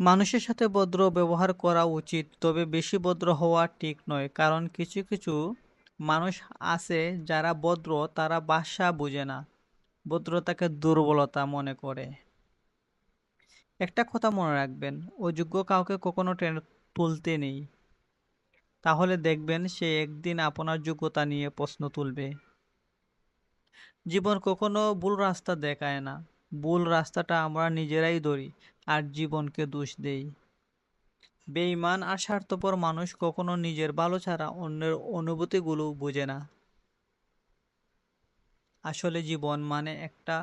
মানুষের সাথে ভদ্র ব্যবহার করা উচিত, তবে বেশি ভদ্র হওয়া ঠিক নয়, কারণ কিছু কিছু মানুষ আছে যারা ভদ্র, তারা ভাষা বোঝে না। ভদ্রতাকে দুর্বলতা মনে করে। একটা কথা মনে রাখবেন, অযোগ্য কাউকে কখনো টেনে তুলতে নেই। তাহলে দেখবেন সে একদিন আপনার যোগ্যতা নিয়ে প্রশ্ন তুলবে। জীবন কখনো ভুল রাস্তা দেখায় না। ভুল রাস্তাটা আমরা নিজেরাই ধরি। আর জীবনকে দোষ দেই। বেঈমান আর স্বার্থপর মানুষ কখনো নিজের ভালো ছাড়া অন্যের অনুভূতিগুলো বোঝে না। আসলে জীবন মানে একটা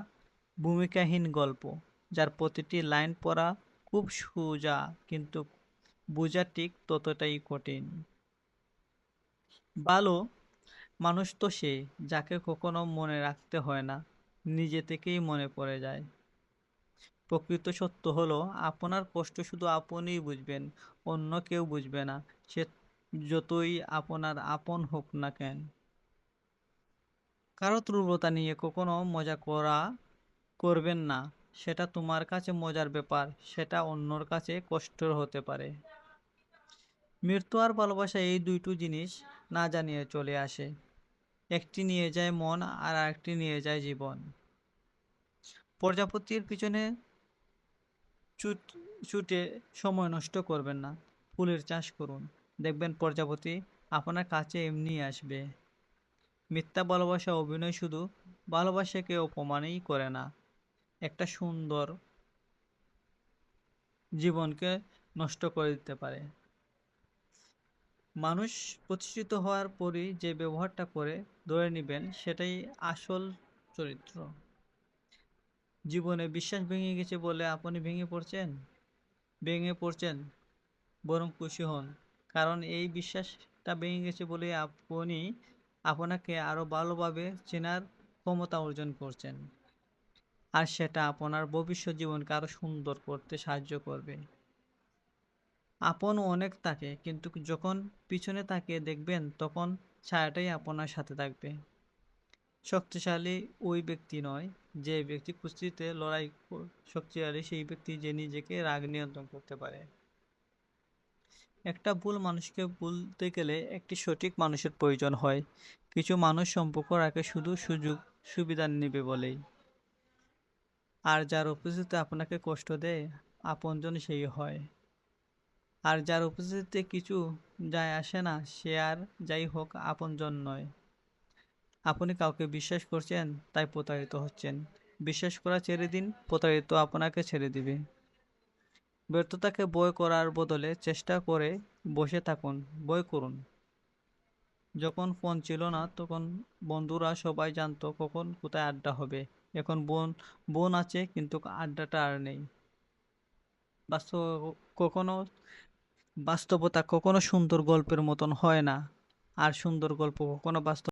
ভূমিকাহীন গল্প, যার প্রতিটি লাইন পড়া খুব সোজা, কিন্তু বোঝা ঠিক ততটাই কঠিন। ভালো মানুষ তো সে, যাকে কখনো মনে রাখতে হয় না, নিজে থেকেই মনে পড়ে যায়। প্রকৃত সত্য হলো, আপনার কষ্ট শুধু আপনিই বুঝবেন, অন্য কেউ বুঝবে না। সে যতই আপনার আপন হোক না কেন। কারও দুর্বলতা নিয়ে কখনো মজা করা করবেন না। সেটা তোমার কাছে মজার ব্যাপার, সেটা অন্যর কাছে কষ্টের হতে পারে। মৃত্যু আর ভালোবাসা এই দুইটো জিনিস না জানিয়ে চলে আসে। একটি নিয়ে যায় মন আর আরেকটি নিয়ে যায় জীবন। প্রজাপতির পিছনে ছুট ছুটে সময় নষ্ট করবেন না। ফুলের চাষ করুন। দেখবেন প্রজাপতি আপনার কাছে এমনি আসবে। মিথ্যা ভালোবাসা অভিনয় শুধু ভালোবাসাকে অপমানই করে না। একটা সুন্দর জীবনকে নষ্ট করে দিতে পারে। মানুষ প্রতিষ্ঠিত হওয়ার পরই যে ব্যবহারটা করে ধরে নেবেন, সেটাই আসল চরিত্র। জীবনে বিশ্বাস ভেঙে গেছে বলে আপনি ভেঙে পড়ছেন? ভেঙে পড়ছেন, বরং খুশি হন। কারণ এই বিশ্বাসটা ভেঙে গেছে বলে আপনি আপনাকে আরও ভালোভাবে চেনার ক্ষমতা অর্জন করছেন। আর সেটা আপনার ভবিষ্যৎ জীবনকে আরও সুন্দর করতে সাহায্য করবে। আপন অনেক থাকে, কিন্তু যখন পিছনে তাকিয়ে দেখবেন, তখন ছায়াটাই আপনার সাথে থাকবে। শক্তিশালী ওই ব্যক্তি নয় যে ব্যক্তি কুস্তিতে লড়াই শক্তিশালী সেই ব্যক্তি যে নিজেকে রাগ নিয়ন্ত্রণ করতে পারে। একটা ভুল মানুষকে বলতে গেলে একটি সঠিক মানুষের প্রয়োজন হয়। কিছু মানুষ সম্পর্ক রাখে শুধু সুযোগ, সুবিধা নেবে বলেই। আর যার উপস্থিতিতে আপনাকে কষ্ট দেয়, আপনজন সেই হয়। আর যার উপস্থিতিতে কিছু যায় আসে না, সে আর যাই হোক আপনজন নয়। আপনি কাউকে বিশ্বাস করছেন, তাই প্রতারিত হচ্ছেন। বিশ্বাস করা ছেড়ে দিন, প্রতারিত আপনাকে ছেড়ে দিবে। ব্যর্থতাকে বই করার বদলে চেষ্টা করে বসে থাকুন বই করুন। যখন ফোন ছিল না, তখন বন্ধুরা সবাই জানতো কখন কোথায় আড্ডা হবে। এখন বোন বোন আছে, কিন্তু আড্ডাটা আর নেই। বাস্তব, কখনো বাস্তবতা কখনো সুন্দর গল্পের মতন হয় না। আর সুন্দর গল্প কখনো বাস্তব